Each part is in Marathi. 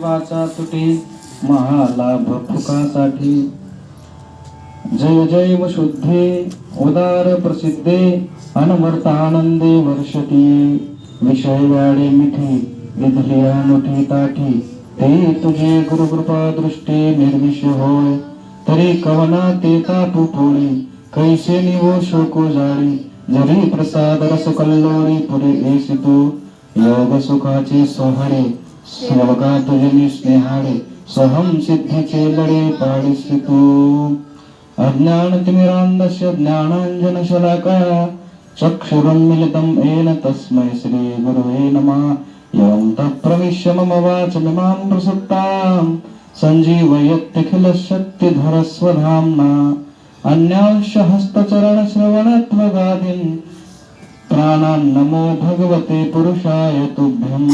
जीवाचा तुटे महालाभ फुकासाठी. जय जय शुद्धे उदार प्रसिद्धे अनवर्तानंदे वर्षती. विषय वाडे मिठी विधली मोठी ताठी. ते तुझे गुरुकृपा दृष्टी निर्मिष होय. तरी कवना ते तापू पोळी. कैसे निवो शोको जाळी. जरी प्रसाद रस कल्लोळी पुरे ऐसी तू योग सुखाचे सोहळे सर्वगा तुझे स्नेहाळे सहम सिद्धीचे बडे पाडिसी तू अज्ञान तिमिरांधस्य ज्ञानांजन शलाकया मिलितं येन तस्मै श्री गुरुवे नमः। एवं तत्प्रविश्य मम वाचमिमां प्रसक्तां सञ्जीवयत्यखिल शक्तिधरस्वधाम्ना अन्यांश हस्तचरणश्रवणत्वगादीन् प्राणान् नमो भगवते पुरुषाय तुभ्यम्।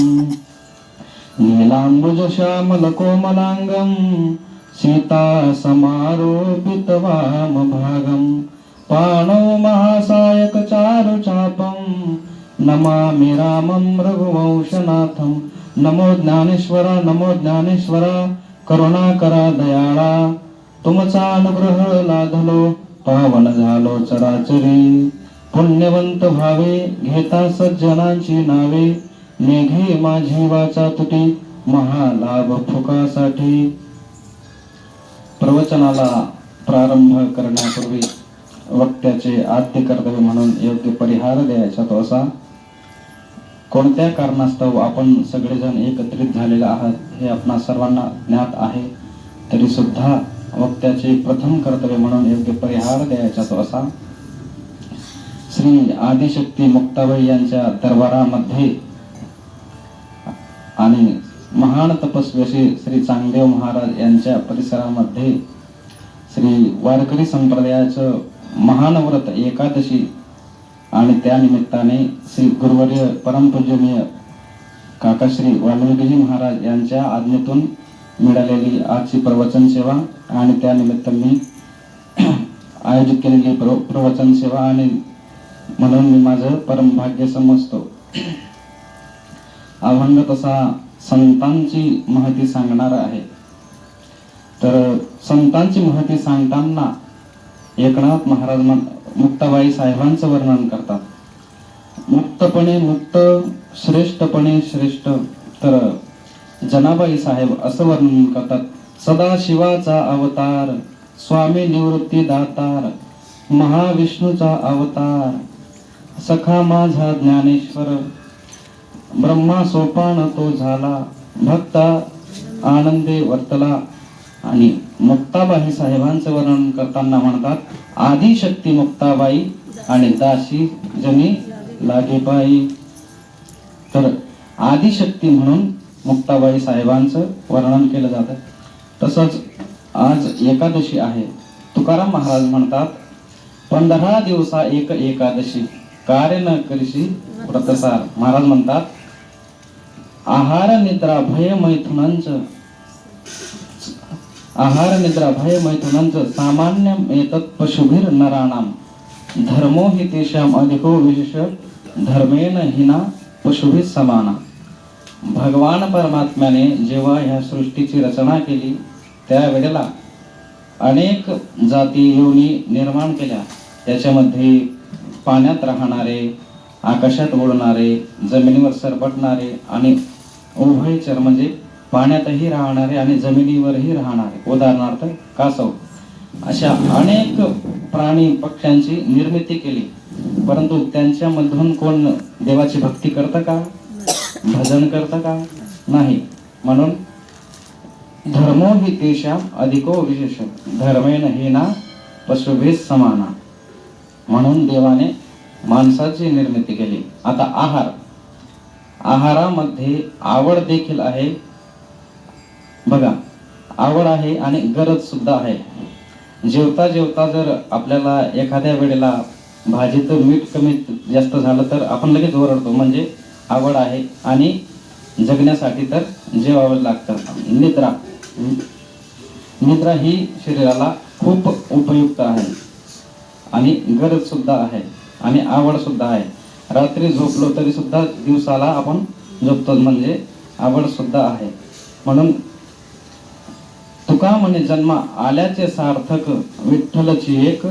नीलाम्बुजश्यामलकोमलाङ्गम् सीता समारोपितवामभागम् पाणौ महासायकचारु चापम् नमामि रामं रघुवंशनाथं। नमो ज्ञानेश्वरा नमो ज्ञानेश्वरा करुणाकरा दयाळा। तुमचा अनुग्रह लाधलो पावन झालो चराचरी। पुण्यवंत भावे घेता सज्जनांची नावे। मेघे माझी वाचा तुटी महालाभ फुकासाठी. प्रवचनाला प्रारंभ करण्यापूर्वी वक्त्याचे आद्य कर्तव्य म्हणून योग्य परिहार द्यायचा तो असा. कोणत्या कारणास्तव आपण सगळेजण एकत्रित झालेले आहात हे आपणा सर्वांना ज्ञात आहे तरी सुद्धा वक्त्याचे प्रथम कर्तव्य म्हणून योग्य परिहार द्यायचा तो असा. श्री आदिशक्ती मुक्ताबाई यांच्या दरबारामध्ये आणि महान तपस्वी असे श्री चांगदेव महाराज यांच्या परिसरामध्ये श्री वारकरी संप्रदायाचं महान व्रत एकादशी आणि त्यानिमित्ताने श्री गुरुवर्य परमपूजनीय काकाश्री वाल्मिकीजी महाराज यांच्या आज्ञेतून मिळालेली आजची प्रवचन सेवा आणि त्यानिमित्त मी आयोजित केलेली प्र प्रवचन सेवा आणि म्हणून मी माझं परमभाग्य समजतो. अभंग तसा संतांची महती सांगणार आहे. तर संतांची महती सांगताना एकनाथ महाराज मुक्ताबाई साहेबांचं वर्णन करतात. मुक्तपणे मुक्त श्रेष्ठपणे श्रेष्ठ तर जनाबाई साहेब असं वर्णन करतात. सदा शिवाचा अवतार स्वामी निवृत्ती दातार महाविष्णूचा अवतार सखा माझा ज्ञानेश्वर ब्रह्मा सोपान तो झाला. भक्ता आनंदे वर्तला. आणि मुक्ताबाई साहेबांचं वर्णन करताना म्हणतात आदिशक्ती मुक्ताबाई आणि दाशी जनी लागेबाई. तर आदिशक्ती म्हणून मुक्ताबाई साहेबांचं वर्णन केलं जातं. तसंच आज एकादशी आहे. तुकाराम महाराज म्हणतात पंधरा दिवसा एक एकादशी. कार्य न करशी व्रतसार. महाराज म्हणतात आहार निद्रा भय मैथुनांच. आहार निद्रा भय मैथुनांच. सामान्य एतत् पशुभिर नराणाम धर्मो हि तेषाम अधिको विशेष धर्मेन हिना पशुभिर समाना. भगवान परमात्म्याने जेव्हा ह्या सृष्टीची रचना केली त्यावेळेला अनेक जाती योनी निर्माण केल्या. त्याच्यामध्ये पाण्यात राहणारे आकाशात उडणारे जमिनीवर सरपटणारे आणि उभयचर म्हणजे पाण्यातही राहणारे आणि जमिनीवरही राहणारे. उदाहरणार्थ कासव. अशा अनेक प्राणी पक्ष्यांची निर्मिती केली. परंतु त्यांच्यामधून कोण देवाची भक्ती करतं का? भजन करतं का? नाही. म्हणून धर्मो हि तेषाम अधिको विशेष धर्मेन हे ना पशुभेद समाना. म्हणून देवाने माणसाची निर्मिती केली. आता आहार. आहारामध्ये आवड देखील आहे. बघा आवड आहे आणि गरज सुद्धा आहे. जेवता जेवता जर आपल्याला एखाद्या वेळेला भाजीचं मीठ कमी जास्त झालं तर आपण लगेच ओरडतो म्हणजे आवड आहे आणि जगण्यासाठी तर जेवावं लागतं. निद्रा. निद्रा ही शरीराला खूप उपयुक्त आहे. आणि गरज सुद्धा आहे आणि आवड सुद्धा आहे. रात्री झोपलो तरी सुद्धा दिवसाला आपण झोपतो म्हणजे आवड सुद्धा आहे. म्हणून तुका म्हणे जन्म आल्याचे सार्थक विठ्ठलची एक